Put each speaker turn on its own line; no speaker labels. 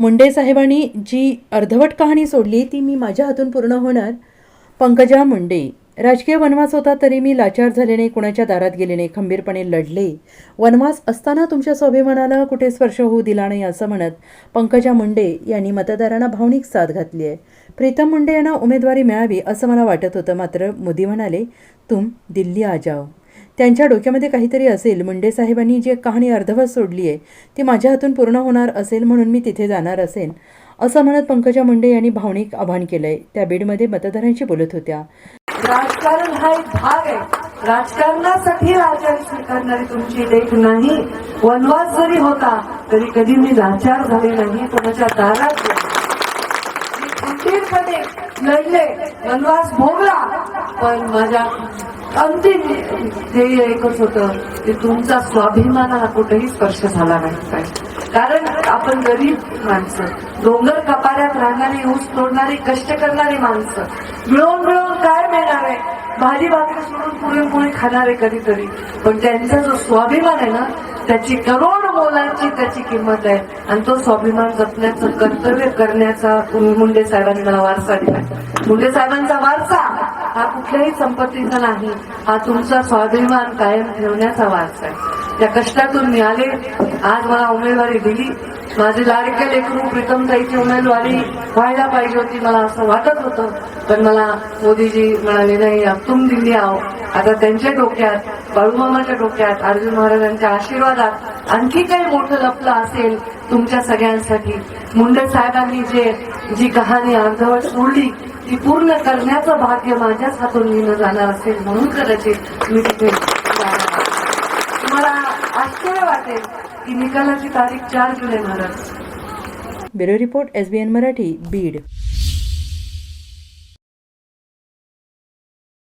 मुंडे साहेबांनी जी अर्धवट कहाणी सोडली ती मी माझ्या हातून पूर्ण होणार. पंकजा मुंडे. राजकीय वनवास होता तरी मी लाचार झाले नाही कुणाच्या दारात गेले नाही खंबीरपणे लढले. वनवास असताना तुमच्या स्वाभिमानाला कुठे स्पर्श होऊ दिला नाही असं म्हणत पंकजा मुंडे यांनी मतदारांना भावनिक साथ घातली आहे. प्रीतम मुंडे यांना उमेदवारी मिळावी असं मला वाटत होतं मात्र मोदी म्हणाले तुम दिल्ली आ जाओ. त्यांच्या डोक्यामध्ये काहीतरी असेल. मुंडे साहेबांनी जी कहाणी अर्धवत सोडली आहे ती माझ्या हातून पूर्ण होणार असेल म्हणून मी तिथे जाणार असेन असं म्हणत पंकजा मुंडे यांनी भावनिक आव्हान केलंय. त्या बीडमध्ये मतदारांशी बोलत होत्या.
राजकारण हा एक भाग आहे. राजकारणासाठी लाचार स्वीकारणारी तुमची लेख नाही. वनवास जरी होता तरी कधी मी लाचार झाले नाही. कोणाच्या दारात लढले वनवास भोगला. पण माझ्या अंतिम ध्येय एकच होतं की तुमचा स्वाभिमानाला कुठेही स्पर्श झाला नाही पाहिजे. कारण आपण गरीब माणसं डोंगर कपाऱ्यात राहणारी ऊस तोडणारी कष्ट करणारी माणसं मिळवून मिळवून काय मिळणार आहे भाजी भाकरी सोडून पुरणपोळी खाणारे कधीतरी. पण त्यांचा जो स्वाभिमान आहे ना त्याची करोड मोलांची त्याची किंमत आहे. आणि तो स्वाभिमान जपण्याचं कर्तव्य करण्याचा मुंडे साहेबांनी मला वारसा दिला. मुंडे साहेबांचा वारसा हा कुठल्याही संपत्तीचा नाही. हा तुमचा स्वाभिमान कायम ठेवण्याचा वारसा आहे. त्या कष्टातून मिळाले. आज मला उमेदवारी दिली. माझे लाडके लेकरू प्रीतमताईची उमेदवारी व्हायला पाहिजे होती मला असं वाटत होतं. पण मला मोदीजी म्हणाले नाही अब तुम दिल्ली आहो आता त्यांच्या डोक्यात बाळूमामाच्या डोक्यात अर्जुन महाराजांच्या आशीर्वादात आणखी काही मोठं लपलं असेल तुमच्या सगळ्यांसाठी. मुंडे साहेबांनी जे जी कहाणी अर्धवट सोडली ती पूर्ण करण्याचं भाग्य माझ्याच हातून लिहिलं जाणार असेल म्हणून कदाचित मी तिथे आश्चर्य वाटेल की निकालाची तारीख चार जुलै Maharaj.
Bureau report S B N Marathi Beed.